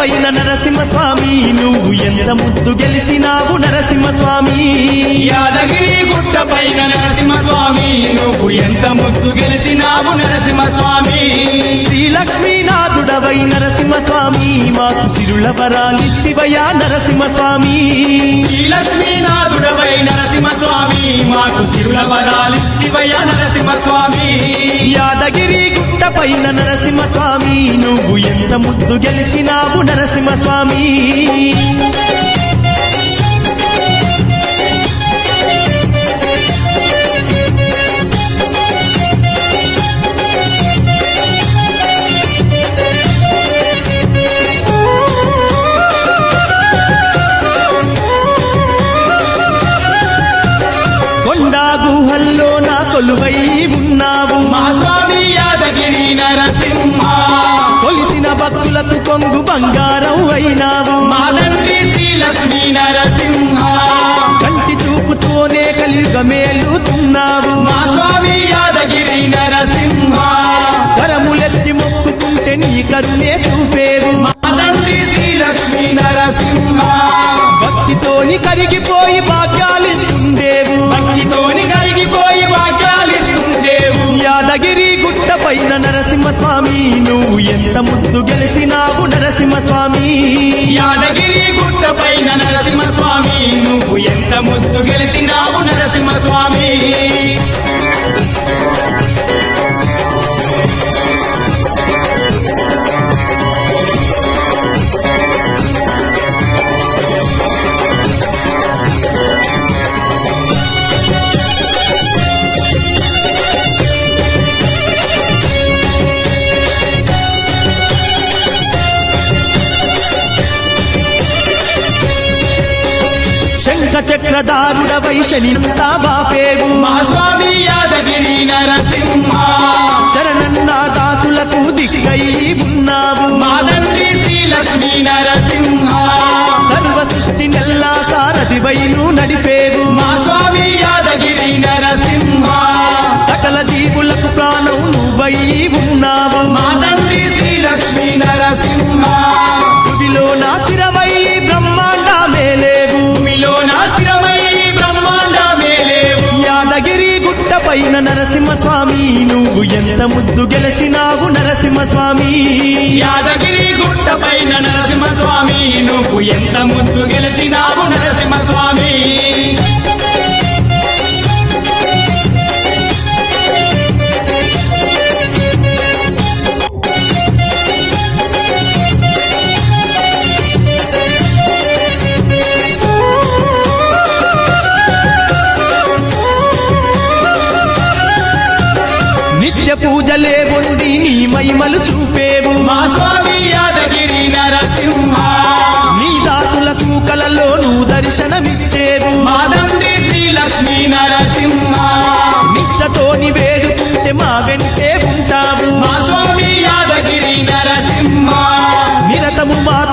పైన నరసింహస్వామి నువ్వు ఎంత ముద్దు గెలిసినావు నరసింహస్వామి? యాదగిరి గుట్ట పైన నరసింహస్వామి నువ్వు ఎంత ముద్దు గెలిసినావు నరసింహస్వామి? శ్రీలక్ష్మీనాథుడవై నరసింహస్వామి మాకు సిరుల వరాలిస్తివయా నరసింహస్వామి? శ్రీలక్ష్మీనాథుడవై నరసింహస్వామి మాకు సిరుల వరాలిస్తివయ నరసింహస్వామి? యాదగిరి గుట్ట పైన నరసింహస్వామి నువ్వు ఎంత ముద్దు గెలిసినావు నరసింహస్వామి. కొండా గుహల్లో నా కొలువై భక్తులకు కొంగు బంగారం అయినావు. మా తండ్రి శ్రీలక్ష్మీ నరసింహ. కంటి చూపుతోనే కలిగమేలుతున్నావు మా స్వామి యాదగిరి నరసింహ. కరములెత్తి మొక్కుకుంటే నీ కరుణే చూపేరు శ్రీలక్ష్మీ నరసింహ. భక్తితోని కరిగిపోయి భాగ్యాలిస్తుండేవు. భక్తితోని కరిగిపోయి యాదగిరి గుట్ట పైన నరసింహస్వామి నువ్వు ఎంత ముద్దు గెలిసినావు నరసింహస్వామి? యాదగిరి గుట్ట పైన నరసింహస్వామి నువ్వు ఎంత ముద్దు గెలిసినావు నరసింహస్వామి? చక్రధారుడవై శనింతా బాపేవు మా స్వామి యాదగిరి నరసింహ. శరణన్న దాసులకు దిక్కై ఉన్నావు. మా తండ్రి శ్రీలక్ష్మీ నరసింహ. సర్వ సృష్టి నెల్లా సారథివైను నడిపేవు. మా స్వామి యాదగిరి నరసింహ. సకల జీవులకు ప్రాణం నువ్వై ఉన్నావు. మా నువ్వు ముద్దు గెలిసినావు నరసింహస్వామి. యాదగిరి గుట్టపైన నరసింహస్వామి నువ్వు ఎంత ముద్దు గెలిసినావు నరసింహస్వామి? పూజలే ఉంది నీ మహిమలు చూపేవు. మా స్వామి యాదగిరి నరసింహ. నీ దాసులకు కలలో నువ్వు దర్శనమిచ్చేవు. మా తండ్రి శ్రీలక్ష్మీ నరసింహ. నిష్టతోని వేడుకుంటే మా వెంటే ఉంటావు. మా స్వామి యాదగిరి నరసింహ. నిరతము మా